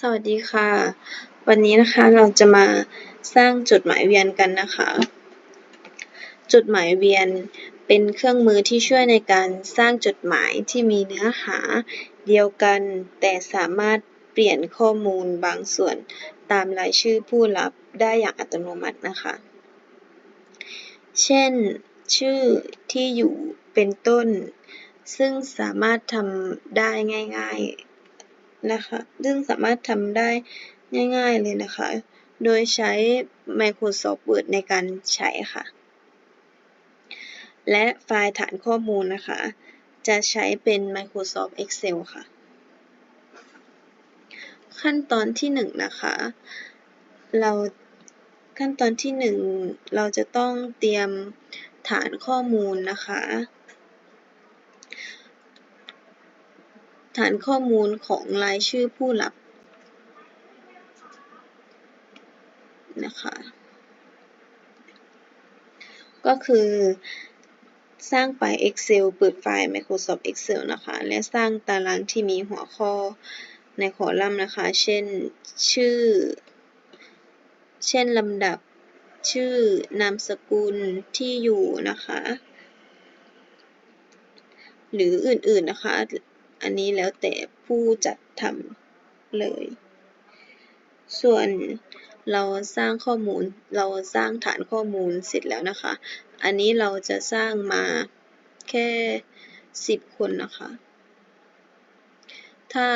สวัสดีค่ะ วันนี้นะคะเราจะมาสร้างจดหมายเวียนกันนะคะ จดหมายเวียนเป็นเครื่องมือที่ช่วยในการสร้างจดหมายที่มีเนื้อหาเดียวกัน แต่สามารถเปลี่ยนข้อมูลบางส่วนตามรายชื่อผู้รับได้อย่างอัตโนมัตินะคะ เช่น ชื่อที่อยู่เป็นต้น ซึ่งสามารถทำได้ง่าย ๆ นะคะ ซึ่งสามารถทำได้ง่ายๆเลยนะคะ โดยใช้ Microsoft Word ในการใช้ค่ะ และไฟล์ฐานข้อมูลนะคะ จะใช้เป็น Microsoft Excel ค่ะ ขั้นตอนที่ 1 นะคะ เราขั้นตอนที่ 1 เราจะต้องเตรียมฐานข้อมูลนะคะ ฐานข้อมูลของรายชื่อผู้รับนะคะก็คือสร้างไฟล์ Excel เปิดไฟล์ Microsoft Excel นะคะ และสร้างตารางที่มีหัวข้อในคอลัมน์นะคะ เช่น ชื่อ เช่นลำดับ ชื่อ นามสกุล ที่อยู่นะคะ หรืออื่นๆนะคะ อันนี้แล้วแต่ผู้จัดทำเลย ส่วนเราสร้างข้อมูลเราสร้างฐานข้อมูลเสร็จแล้วนะคะ อันนี้เราจะสร้างมาแค่ 10 คนนะคะ ถ้า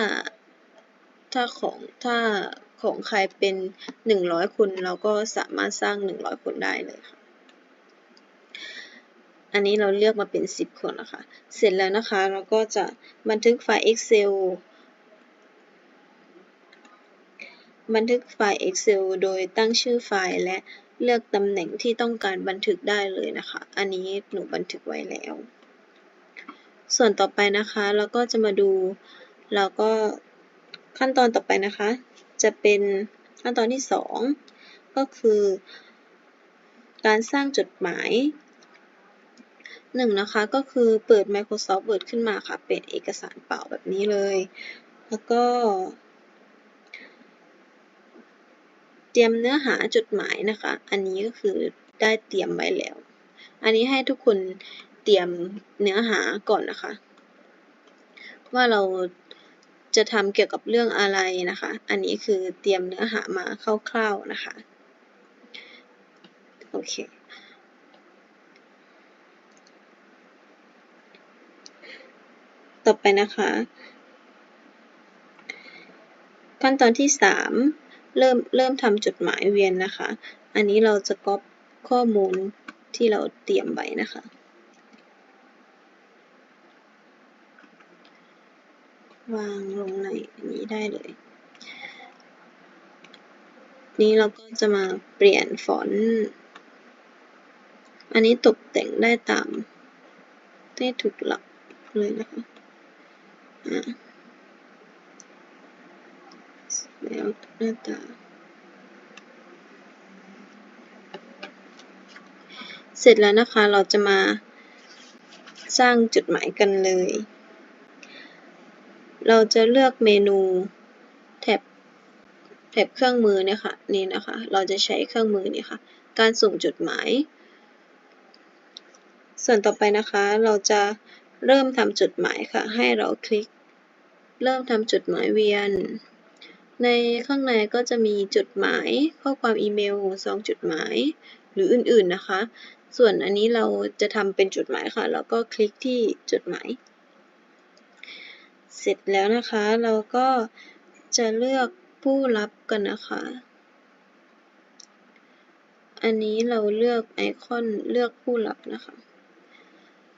ถ้าของถ้าของใครเป็น 100 คนเราก็สามารถสร้าง 100 คนได้เลยค่ะ อันนี้เราเลือกมาเป็น 10 คนนะคะ เสร็จแล้วนะคะ เราก็จะบันทึกไฟล์ Excel บันทึกไฟล์ Excel โดยตั้งชื่อไฟล์และเลือกตำแหน่งที่ต้องการบันทึกได้เลยนะคะ อันนี้หนูบันทึกไว้แล้ว ส่วนต่อไปนะคะ เราก็จะมาดู เราก็ขั้นตอนต่อไปนะคะ จะเป็นขั้นตอนที่ 2 ก็คือ การสร้างจดหมาย หนึ่งนะคะก็คือเปิด Microsoft Word ขึ้นมาค่ะ เป็นเอกสารเปล่าแบบนี้เลย แล้วก็ เตรียมเนื้อหาจดหมายนะคะ อันนี้ก็คือได้เตรียมไว้แล้ว อันนี้ให้ทุกคนเตรียมเนื้อหาก่อนนะคะ ว่าเราจะทำเกี่ยวกับเรื่องอะไรนะคะ อันนี้คือเตรียมเนื้อหามาคร่าวๆนะคะ โอเค ต่อไปนะคะ ขั้นตอนที่ 3 เริ่มเริ่มทำจดหมายเวียนนะคะ อันนี้เราจะก๊อปข้อมูลที่เราเตรียมไว้นะคะวางลงในนนี้ได้เลย นี้เราก็จะมาเปลี่ยนฟอนต์ อันนี้ตกแต่งได้ตามได้ถูกหลักเลยนะคะ แล้วหน้าตาเสร็จแล้วนะคะเราจะมาสร้างจดหมายกันเลย เราจะเลือกเมนูแท็บแท็บเครื่องมือเนี่ยค่ะนี่นะคะ เราจะใช้เครื่องมือนี่ค่ะ การส่งจดหมาย ส่วนต่อไปนะคะเราจะ เริ่มทำจดหมายค่ะ ให้เราคลิก เริ่มทำจดหมายเวียน ในข้างในก็จะมีจดหมาย ข้อความอีเมลซองจดหมาย หรืออื่นๆนะคะ ส่วนอันนี้เราจะทำเป็นจดหมายค่ะ แล้วก็คลิกที่จดหมาย เสร็จแล้วนะคะ เราก็จะเลือกผู้รับกันนะคะ อันนี้เราเลือกไอคอนเลือกผู้รับนะคะ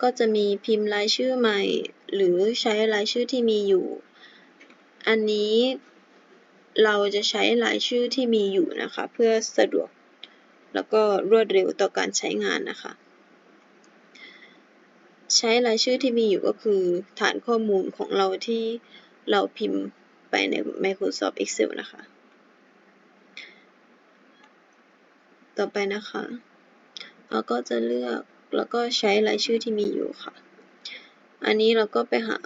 ก็จะมีพิมพ์รายชื่อใหม่ หรือใช้รายชื่อที่มีอยู่ อันนี้เราจะใช้รายชื่อที่มีอยู่นะคะ เพื่อสะดวก แล้วก็รวดเร็วต่อการใช้งานนะคะ ใช้รายชื่อที่มีอยู่ก็คือ ฐานข้อมูลของเราที่เราพิมพ์ไปใน Microsoft Excel นะคะ ต่อไปนะคะ เราก็จะเลือก แล้วก็ใช้รายชื่อที่มีอยู่ค่ะ อันนี้เราก็ไปหา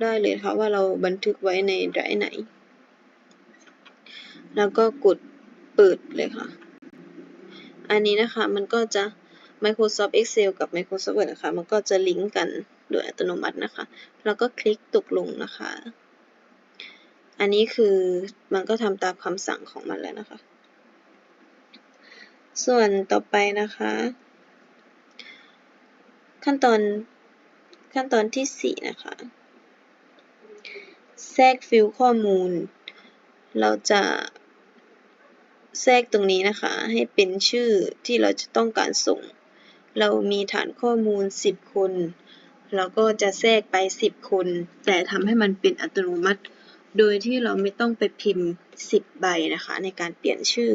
ได้เลยค่ะว่าเราบันทึกไว้ในไดรฟ์ไหน แล้วก็กดเปิดเลยค่ะ อันนี้นะคะมันก็จะ Microsoft Excel กับ Microsoft Word นะคะ มันก็จะลิงก์กันโดยอัตโนมัตินะคะ แล้วก็คลิกตกลงนะคะ อันนี้คือมันก็ทำตามคำสั่งของมันแล้วนะคะ ส่วนต่อไปนะคะ ขั้นตอน ขั้นตอนที่ 4 นะคะ แทรกฟิลข้อมูล เราจะแทรกตรงนี้นะคะ ให้เป็นชื่อที่เราจะต้องการส่ง เรามีฐานข้อมูล 10 คน เราก็จะแทรกไป 10 คน แต่ทำให้มันเป็นอัตโนมัติ โดยที่เราไม่ต้องไปพิมพ์ 10 ใบนะคะ ในการเปลี่ยนชื่อ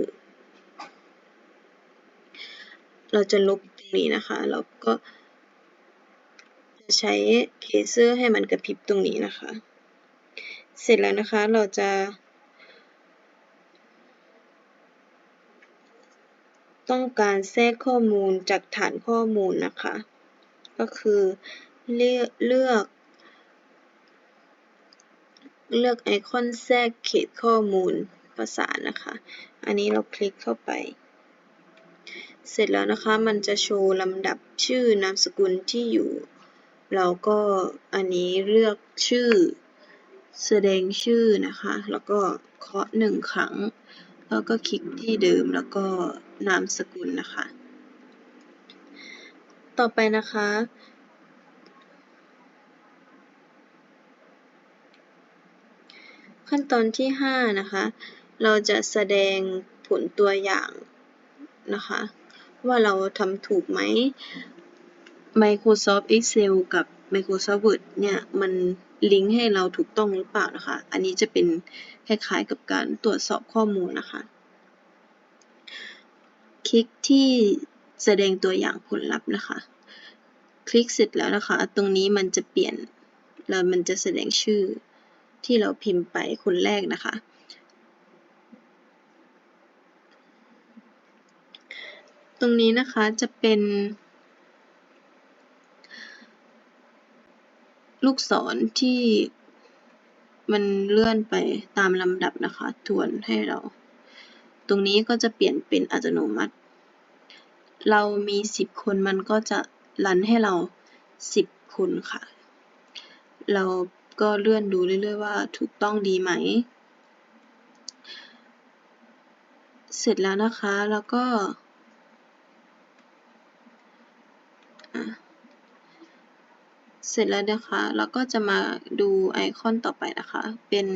เราจะลบตรงนี้นะคะเราก็ จะใช้เคเซอร์ให้มันกระพริบตรงนี้นะคะ เสร็จแล้วนะคะเราจะ ต้องการแทรกข้อมูลจากฐานข้อมูลนะคะ ก็คือเลือกเลือก เลือกไอคอนแทรกเขตข้อมูลภาษานะคะ อันนี้เราคลิกเข้าไปเสร็จแล้วนะคะ มันจะโชว์ลำดับชื่อนามสกุลที่อยู่ เราก็อันนี้เลือกชื่อ แสดงชื่อนะคะ แล้วก็เคาะหนึ่งครั้ง แล้วก็คลิกที่เดิมแล้วก็นามสกุลนะคะ ต่อไปนะคะขั้นตอนที่ 5 นะคะ เราจะแสดงผลตัวอย่างนะคะ ว่าเราทำถูกไหม Microsoft Excel กับ Microsoft Word เนี่ยมันลิงก์ให้เราถูกต้องหรือเปล่านะคะ อันนี้จะเป็นคล้ายๆกับการตรวจสอบข้อมูลนะคะ คลิกที่แสดงตัวอย่างผลลัพธ์นะคะ คลิกเสร็จแล้วนะคะ ตรงนี้มันจะเปลี่ยนแล้วมันจะแสดงชื่อที่เราพิมพ์ไปคนแรกนะคะ ตรงนี้นะคะจะเป็น ลูกศรที่มันเลื่อนไปตามลำดับนะคะ ทวนให้เรา ตรงนี้ก็จะเปลี่ยนเป็นอัตโนมัติ เรามี 10 คนมันก็จะรันให้เรา 10 คนค่ะ เราก็เลื่อนดูเรื่อยๆว่าถูกต้องดีไหม เสร็จแล้วนะคะ แล้วก็ เสร็จแล้วนะคะ เราก็จะมาดูไอคอนต่อไปนะคะ เป็น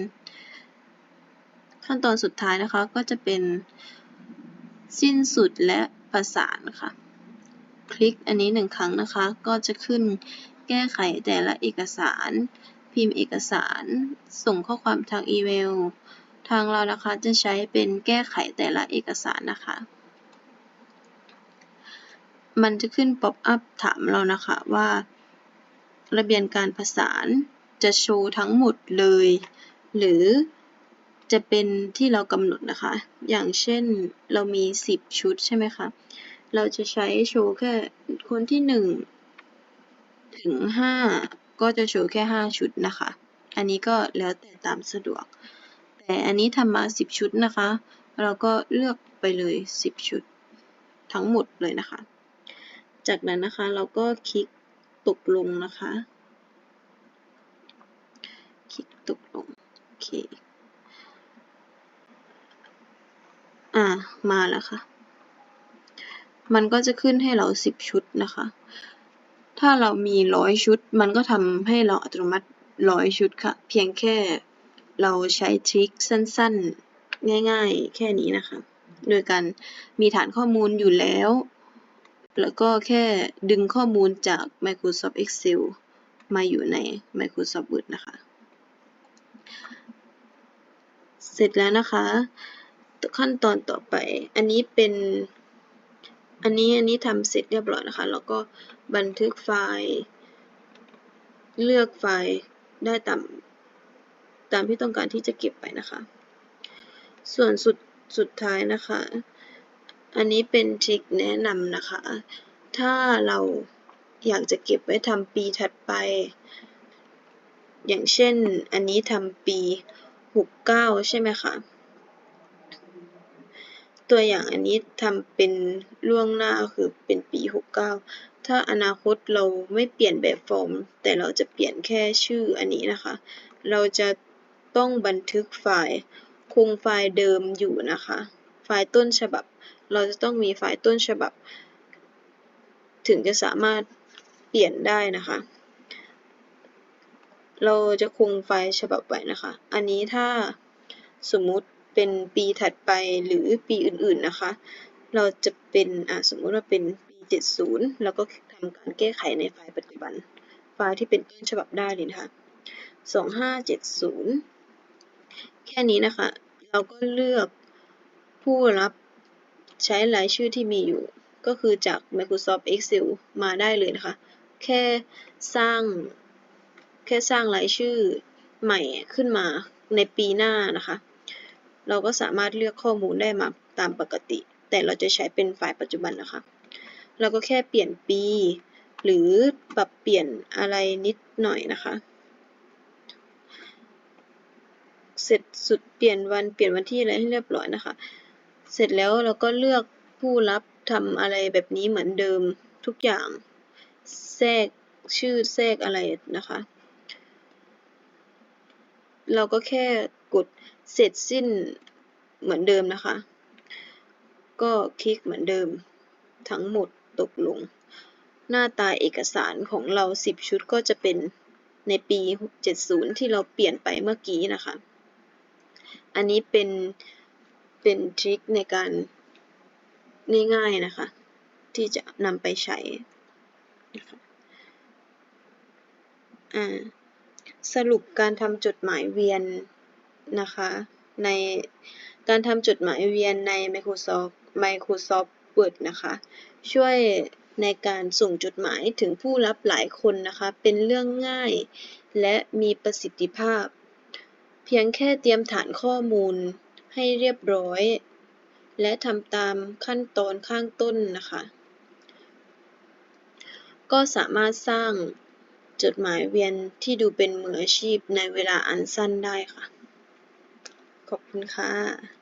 ขั้นตอนสุดท้ายนะคะ ก็จะเป็นสิ้นสุดและประสานค่ะ คลิกอันนี้หนึ่งครั้งนะคะ ก็จะขึ้นแก้ไขแต่ละเอกสาร พิมพ์เอกสาร ส่งข้อความทางอีเมล ทางเรานะคะจะใช้เป็นแก้ไขแต่ละเอกสารนะคะ มันจะขึ้นป๊อปอัพถามเรานะคะว่า ระเบียนการผสานจะโชว์ทั้งหมดเลย หรือจะเป็นที่เรากำหนดนะคะ อย่างเช่นเรามี 10 ชุดใช่ไหมคะ เราจะใช้โชว์แค่คนที่ 1 ถึง 5 ก็จะโชว์แค่ 5 ชุดนะคะ อันนี้ก็แล้วแต่ตามสะดวก แต่อันนี้ทำมา 10 ชุดนะคะ เราก็เลือกไปเลย 10 ชุดทั้งหมดเลยนะคะ จากนั้นนะคะเราก็คลิก ตกลงนะคะ คลิกตกลง โอเค อ่า มาแล้วค่ะ มันก็จะขึ้นให้เรา 10 ชุดนะคะ ถ้าเรามีร้อยชุด มันก็ทำให้เราอัตโนมัติร้อยชุดค่ะ เพียงแค่เราใช้ทริคสั้นๆ ง่ายๆ แค่นี้นะคะ โดยการมีฐานข้อมูลอยู่แล้ว แล้วก็แค่ดึงข้อมูลจาก Microsoft Excel มาอยู่ใน Microsoft Word นะคะ เสร็จแล้วนะคะ ขั้นตอนต่อไป อันนี้เป็น อันนี้ อันนี้ทำเสร็จเรียบร้อยนะคะ แล้วก็บันทึกไฟล์ เลือกไฟล์ได้ตามตามที่ต้องการที่จะเก็บไปนะคะ ส่วนสุดสุดท้ายนะคะ อันนี้เป็นทริคแนะนำนะคะ ถ้าเราอยากจะเก็บไว้ทำปีถัดไป อย่างเช่นอันนี้ทำปี 69 ใช่ไหมคะ ตัวอย่างอันนี้ทำเป็นล่วงหน้าคือเป็นปี 69 ถ้าอนาคตเราไม่เปลี่ยนแบบฟอร์ม แต่เราจะเปลี่ยนแค่ชื่ออันนี้นะคะ เราจะต้องบันทึกไฟล์คงไฟล์เดิมอยู่นะคะ ไฟล์ต้นฉบับ เราจะต้องมีไฟล์ต้นฉบับ ถึงจะสามารถเปลี่ยนได้นะคะ เราจะคงไฟล์ฉบับไว้นะคะ อันนี้ถ้าสมมุติเป็นปีถัดไปหรือปีอื่นๆนะคะ เราจะเป็นอ่าสมมุติว่าเป็นปี 70 แล้วก็ทำการแก้ไขในไฟล์ปัจจุบัน ไฟล์ที่เป็นต้นฉบับได้เลยนะคะ 2570 แค่นี้นะคะ เราก็เลือกผู้รับ ใช้รายชื่อที่มีอยู่ ก็คือจาก Microsoft Excel มาได้เลยนะคะ แค่สร้าง แค่สร้างรายชื่อใหม่ขึ้นมาในปีหน้านะคะ เราก็สามารถเลือกข้อมูลได้มาตามปกติ แต่เราจะใช้เป็นไฟล์ปัจจุบันนะคะ เราก็แค่เปลี่ยนปี หรือปรับเปลี่ยนอะไรนิดหน่อยนะคะเสร็จสุดเปลี่ยนวันเปลี่ยนวันที่อะไรให้เรียบร้อยนะคะ เสร็จแล้วเราก็เลือกผู้รับทำอะไรแบบนี้เหมือนเดิมทุกอย่าง แทรกชื่อแทรกอะไรนะคะ เราก็แค่กดเสร็จสิ้นเหมือนเดิมนะคะ ก็คลิกเหมือนเดิม ทั้งหมดตกลง หน้าตาเอกสารของเรา 10 ชุดก็จะเป็นในปี 70 ที่เราเปลี่ยนไปเมื่อกี้นะคะ อันนี้เป็น เป็นทริคในการง่ายๆนะคะ ที่จะนำไปใช้นะคะสรุปการทำจดหมายเวียนนะคะในการทำจดหมายเวียนใน Microsoft Microsoft Word นะคะ ช่วยในการส่งจดหมายถึงผู้รับหลายคนนะคะ เป็นเรื่องง่ายและมีประสิทธิภาพ เพียงแค่เตรียมฐานข้อมูล ให้เรียบร้อย และทำตามขั้นตอนข้างต้นนะคะ ก็สามารถสร้างจดหมายเวียนที่ดูเป็นมืออาชีพในเวลาอันสั้นได้ค่ะ ขอบคุณค่ะ